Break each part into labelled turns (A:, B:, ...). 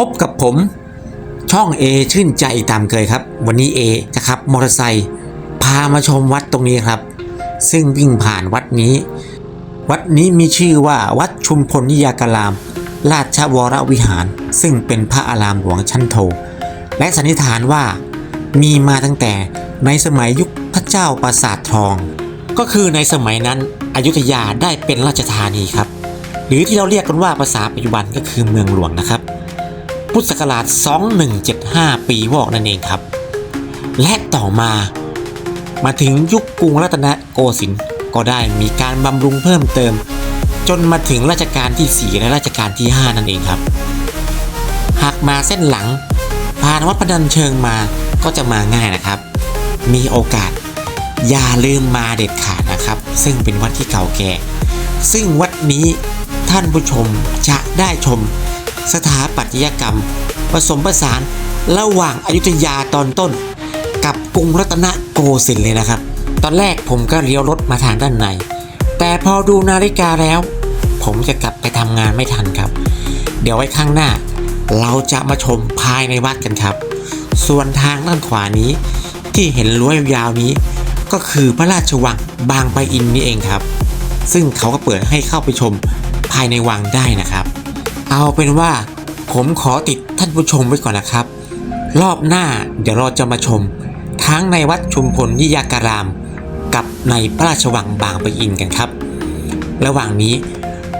A: พบกับผม ช่อง A ชื่นใจตามเคยครับ วันนี้ A จะขับมอเตอร์ไซค์พามาชมวัดตรงนี้ครับ ซึ่งวิ่งผ่านวัดนี้ วัดนี้มีชื่อว่าวัดชุมพลนิยากราม ราชวรวิหาร ซึ่งเป็นพระอารามหลวงชั้นโท และสันนิษฐานว่ามีมาตั้งแต่ในสมัยยุคพระเจ้าปราสาททอง ก็คือในสมัยนั้นอยุธยาได้เป็นราชธานีครับ หรือที่เราเรียกกันว่าภาษาปัจจุบันก็คือเมืองหลวงนะครับ พุทธศักราช 2175 ปีวอกนั่นเองครับ และต่อมามาถึงยุคกรุงรัตนโกสินทร์ก็ได้มีการบำรุงเพิ่มเติม จนมาถึงรัชกาลที่ 4 และรัชกาลที่ 5 นั่นเองครับ หากมาเส้นหลังผ่านวัดพระดันเชิงมาก็จะมาง่ายนะครับ มีโอกาสอย่าลืมมาเด็ดขาดนะครับ ซึ่งเป็นวัดที่เก่าแก่ ซึ่งวัดนี้ท่านผู้ชมจะได้ชม สถาปัตยกรรม ผสมผสานระหว่างอายุทยาตอนต้น กับกรุงรัตนโกสินทร์เลยนะครับ ตอนแรกผมก็เลี้ยวรถมาทางด้านใน แต่พอดูนาฬิกาแล้ว ผมจะกลับไปทำงานไม่ทันครับ เดี๋ยวไว้ข้างหน้า เราจะมาชมภายในวัดกันครับ ส่วนทางด้านขวานี้ ที่เห็นรั้วยาวๆนี้ ก็คือพระราชวังบางปะอินนี่เองครับ ซึ่งเขาก็เปิดให้เข้าไปชมภายในวังได้นะครับ เอาเป็นว่าผมขอติดท่านผู้ชมไว้ก่อนนะครับ รอบหน้าเดี๋ยวเราจะมาชม ทั้งในวัดชุมพลนิยาการาม กับในพระราชวังบางปะอินกันครับ ระหว่างนี้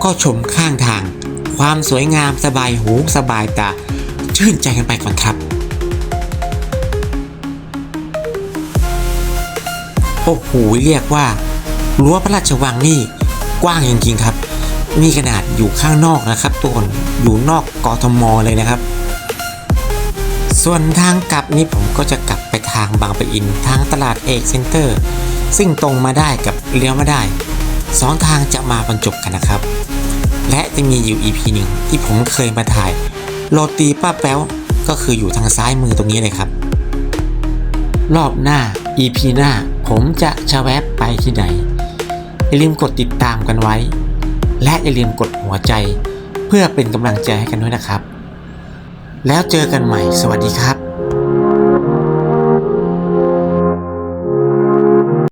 A: ก็ชมข้างทาง ความสวยงามสบายหูสบายตาชื่นใจกันไปก่อนครับโอ้โหเรียกว่ารั้วพระราชวังนี่กว้างจริงๆครับ นี่ขนาดอยู่ข้างนอกนะครับทุกคนอยู่นอกกทมเลยนะครับ ส่วนทางกลับนี่ผมก็จะกลับไปทางบางปะอิน ทางตลาดเอกเซ็นเตอร์ ซึ่งตรงมาได้กับเลี้ยวมาได้สองทางจะมาบรรจบกันนะครับ และจะมีอยู่ EP หนึ่งที่ผมเคยมาถ่ายโรตีป้าแป๊วก็คืออยู่ทางซ้ายมือตรงนี้เลยครับ รอบหน้า EP หน้าผมจะชะแวบไปที่ไหนอย่าลืมกดติดตามกันไว้ และอย่าลืมกดหัวใจ เพื่อเป็นกำลังใจให้กันด้วยนะครับ แล้วเจอกันใหม่ สวัสดีครับ